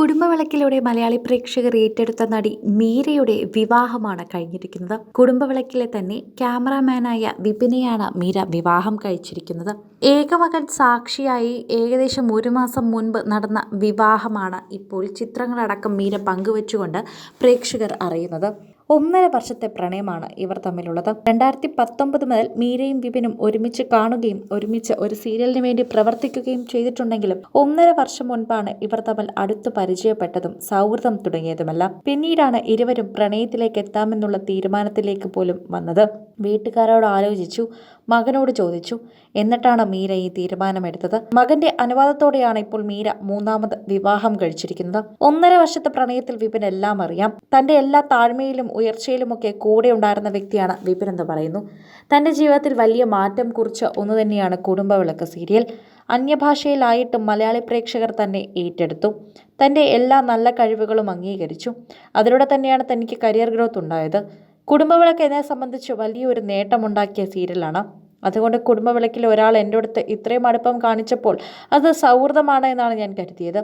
കുടുംബവിളക്കിലൂടെ മലയാളി പ്രേക്ഷകർ ഏറ്റെടുത്ത നടി മീരയുടെ വിവാഹമാണ് കഴിഞ്ഞിരിക്കുന്നത്. കുടുംബവിളക്കിലെ തന്നെ ക്യാമറാമാനായ വിപിനെയാണ് മീര വിവാഹം കഴിച്ചിരിക്കുന്നത്. ഏകമകൻ സാക്ഷിയായി ഏകദേശം ഒരു മാസം മുൻപ് നടന്ന വിവാഹമാണ് ഇപ്പോൾ ചിത്രങ്ങളടക്കം മീര പങ്കുവച്ചുകൊണ്ട് പ്രേക്ഷകർ അറിയുന്നത്. ഒന്നര വർഷത്തെ പ്രണയമാണ് ഇവർ തമ്മിലുള്ളത്. രണ്ടായിരത്തി പത്തൊമ്പത് മുതൽ മീരയും വിപിനും ഒരുമിച്ച് കാണുകയും ഒരുമിച്ച് ഒരു സീരിയലിന് വേണ്ടി പ്രവർത്തിക്കുകയും ചെയ്തിട്ടുണ്ടെങ്കിലും ഒന്നര വർഷം മുൻപാണ് ഇവർ തമ്മിൽ അടുത്ത് പരിചയപ്പെട്ടതും സൗഹൃദം തുടങ്ങിയതുമല്ല. പിന്നീടാണ് ഇരുവരും പ്രണയത്തിലേക്ക് എത്താമെന്നുള്ള തീരുമാനത്തിലേക്ക് പോലും വന്നത്. വീട്ടുകാരോട് ആലോചിച്ചു മകനോട് ചോദിച്ചു. എന്നിട്ടാണ് മീര ഈ തീരുമാനമെടുത്തത്. മകന്റെ അനുവാദത്തോടെയാണ് ഇപ്പോൾ മീര മൂന്നാമത് വിവാഹം കഴിച്ചിരിക്കുന്നത്. ഒന്നര വർഷത്തെ പ്രണയത്തിൽ വിപിൻ എല്ലാം അറിയാം. തന്റെ എല്ലാ താഴ്മയിലും ഉയർച്ചയിലുമൊക്കെ കൂടെ ഉണ്ടായിരുന്ന വ്യക്തിയാണ് വിപിൻ എന്ന് പറയുന്നു. തന്റെ ജീവിതത്തിൽ വലിയ മാറ്റം കുറിച്ച ഒന്ന് തന്നെയാണ് കുടുംബവിളക്ക് സീരിയൽ. അന്യഭാഷയിലായിട്ടും മലയാളി പ്രേക്ഷകർ തന്നെ ഏറ്റെടുത്തു. തന്റെ എല്ലാ നല്ല കഴിവുകളും അംഗീകരിച്ചു. അതിലൂടെ തന്നെയാണ് തനിക്ക് കരിയർ ഗ്രോത്ത് ഉണ്ടായത്. കുടുംബവിളക്ക് എന്നെ സംബന്ധിച്ച് വലിയൊരു നേട്ടമുണ്ടാക്കിയ സീരിയലാണ്. അതുകൊണ്ട് കുടുംബവിളക്കിൽ ഒരാൾ എന്റെ അടുത്ത് ഇത്രയും അടുപ്പം കാണിച്ചപ്പോൾ അത് സൗഹൃദമാണ് എന്നാണ് ഞാൻ കരുതിയത്.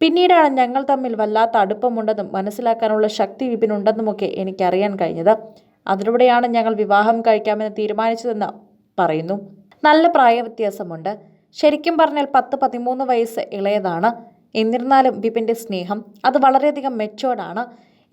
പിന്നീടാണ് ഞങ്ങൾ തമ്മിൽ വല്ലാത്ത അടുപ്പമുണ്ടെന്നും മനസ്സിലാക്കാനുള്ള ശക്തി വിപിനുണ്ടെന്നുമൊക്കെ എനിക്കറിയാൻ കഴിഞ്ഞത്. അതിലൂടെയാണ് ഞങ്ങൾ വിവാഹം കഴിക്കാമെന്ന് തീരുമാനിച്ചതെന്ന് പറയുന്നു. നല്ല പ്രായവ്യത്യാസമുണ്ട്. ശരിക്കും പറഞ്ഞാൽ പത്ത് പതിമൂന്ന് വയസ്സ് ഇളയതാണ്. എന്നിരുന്നാലും വിപിന്റെ സ്നേഹം അത് വളരെയധികം മെച്ചോർഡാണ്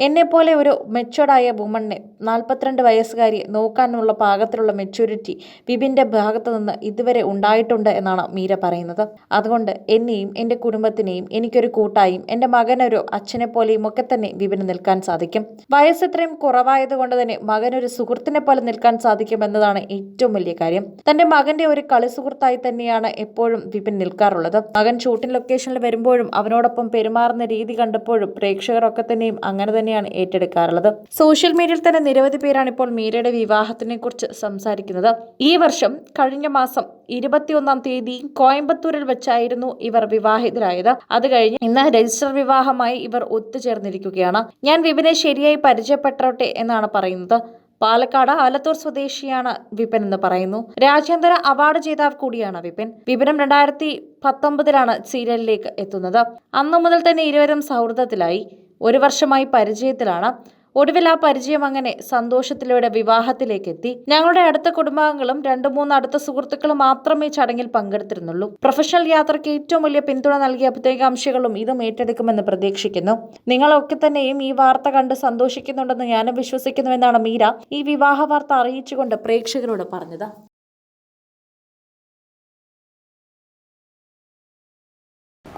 എന്നെപ്പോലെ ഒരു മെച്ചുവർഡായ വുമണിനെ നാൽപ്പത്തിരണ്ട് വയസ്സുകാരി നോക്കാനുള്ള പാകത്തിലുള്ള മെച്യൂരിറ്റി വിപിന്റെ ഭാഗത്തു നിന്ന് ഇതുവരെ ഉണ്ടായിട്ടുണ്ട് എന്നാണ് മീര പറയുന്നത്. അതുകൊണ്ട് എന്നെയും എന്റെ കുടുംബത്തിനെയും എനിക്കൊരു കൂട്ടായും എന്റെ മകനൊരു അച്ഛനെ പോലെയും ഒക്കെ തന്നെ വിപിന് നിൽക്കാൻ സാധിക്കും. വയസ്സ് ഇത്രയും കുറവായതുകൊണ്ട് തന്നെ മകനൊരു സുഹൃത്തിനെ പോലെ നിൽക്കാൻ സാധിക്കും എന്നതാണ് ഏറ്റവും വലിയ കാര്യം. തന്റെ മകന്റെ ഒരു കളി സുഹൃത്തായി തന്നെയാണ് എപ്പോഴും വിപിൻ നിൽക്കാറുള്ളത്. മകൻ ഷൂട്ടിംഗ് ലൊക്കേഷനിൽ വരുമ്പോഴും അവനോടൊപ്പം പെരുമാറുന്ന രീതി കണ്ടപ്പോഴും പ്രേക്ഷകരൊക്കെ തന്നെയും അങ്ങനെ തന്നെയാണ് ഏറ്റെടുക്കാറുള്ളത്. സോഷ്യൽ മീഡിയയിൽ തന്നെ നിരവധി പേരാണ് ഇപ്പോൾ മീരയുടെ വിവാഹത്തിനെ കുറിച്ച് സംസാരിക്കുന്നത്. ഈ വർഷം കഴിഞ്ഞ മാസം ഇരുപത്തിയൊന്നാം തീയതി കോയമ്പത്തൂരിൽ വെച്ചായിരുന്നു ഇവർ വിവാഹിതരായത്. അത് കഴിഞ്ഞ് ഇന്ന് രജിസ്റ്റർ വിവാഹമായി ഇവർ ഒത്തുചേർന്നിരിക്കുകയാണ്. ഞാൻ വിപിനെ ശരിയായി പരിചയപ്പെട്ടോട്ടെ എന്നാണ് പറയുന്നത്. പാലക്കാട് ആലത്തൂർ സ്വദേശിയാണ് വിപിൻ എന്ന് പറയുന്നു. രാജ്യാന്തര അവാർഡ് ജേതാവ് കൂടിയാണ് വിപിൻ. വിപിനും രണ്ടായിരത്തി പത്തൊമ്പതിലാണ് സീരിയലിലേക്ക് എത്തുന്നത്. അന്നു മുതൽ തന്നെ ഇരുവരും സൗഹൃദത്തിലായി. ഒരു വർഷമായി പരിചയത്തിലാണ്. ഒടുവിൽ ആ പരിചയം അങ്ങനെ സന്തോഷത്തിലൂടെ വിവാഹത്തിലേക്ക് എത്തി ഞങ്ങളുടെ അടുത്ത കുടുംബാംഗങ്ങളും രണ്ടു മൂന്ന് അടുത്ത സുഹൃത്തുക്കളും മാത്രമേ ചടങ്ങിൽ പങ്കെടുത്തിരുന്നുള്ളൂ. പ്രൊഫഷണൽ യാത്രയ്ക്ക് ഏറ്റവും വലിയ പിന്തുണ നൽകിയ പ്രത്യേകാംശങ്ങളും ഇതും ഏറ്റെടുക്കുമെന്ന് പ്രതീക്ഷിക്കുന്നു. നിങ്ങളൊക്കെ തന്നെയും ഈ വാർത്ത കണ്ട് സന്തോഷിക്കുന്നുണ്ടെന്ന് ഞാനും വിശ്വസിക്കുന്നുവെന്നാണ് മീര ഈ വിവാഹ വാർത്ത അറിയിച്ചുകൊണ്ട് പ്രേക്ഷകരോട് പറഞ്ഞത്.